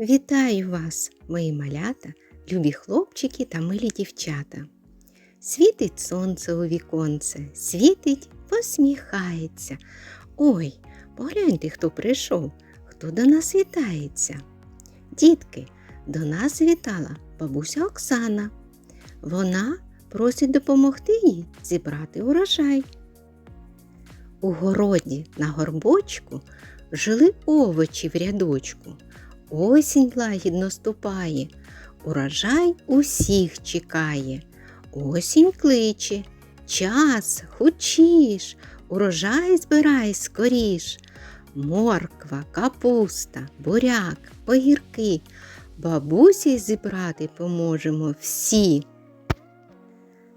Вітаю вас, мої малята, любі хлопчики та милі дівчата. Світить сонце у віконце, світить, посміхається. Ой, погляньте, хто прийшов, хто до нас вітається. Дітки, до нас вітала бабуся Оксана. Вона просить допомогти їй зібрати урожай. У городі на горбочку жили овочі в рядочку. Осінь лагідно ступає, урожай усіх чекає. Осінь кличе, час, хочеш, урожай збирай скоріш. Морква, капуста, буряк, огірки. Бабусі зібрати поможемо всі.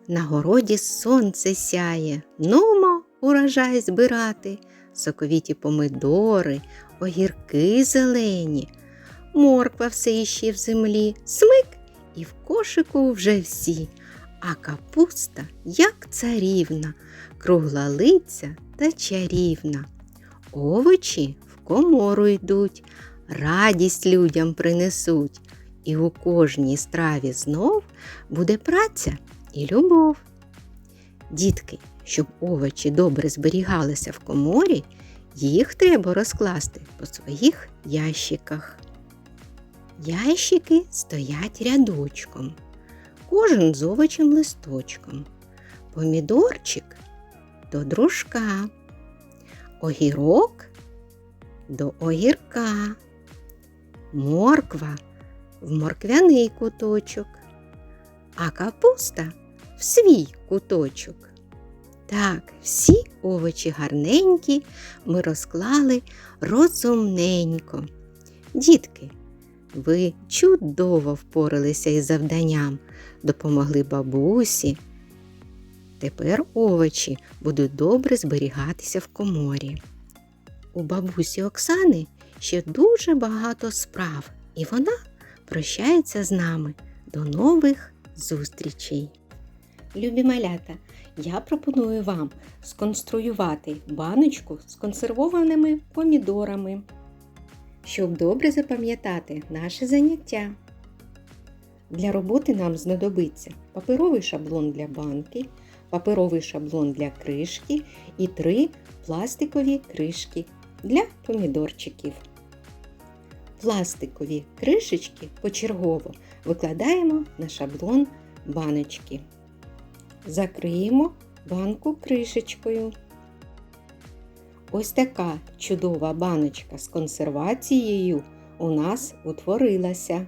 На городі сонце сяє, нумо урожай збирати, соковіті помидори, огірки зелені, морква все іще в землі, смик і в кошику вже всі, а капуста, як царівна, кругла лиця та чарівна. Овочі в комору йдуть, радість людям принесуть, і у кожній страві знов буде праця і любов. Дітки, щоб овочі добре зберігалися в коморі, їх треба розкласти по своїх ящиках. Ящики стоять рядочком, кожен з овочем листочком. Помідорчик до дружка, огірок до огірка, морква в морквяний куточок, а капуста в свій куточок. Так, всі овочі гарненькі ми розклали розумненько. Дітки, ви чудово впоралися із завданням, допомогли бабусі. Тепер овочі будуть добре зберігатися в коморі. У бабусі Оксани ще дуже багато справ, і вона прощається з нами. До нових зустрічей! Любі малята, я пропоную вам сконструювати баночку з консервованими помідорами, щоб добре запам'ятати наше заняття. Для роботи нам знадобиться паперовий шаблон для банки, паперовий шаблон для кришки і три пластикові кришки для помідорчиків. Пластикові кришечки почергово викладаємо на шаблон баночки. Закриємо банку кришечкою. Ось така чудова баночка з консервацією у нас утворилася.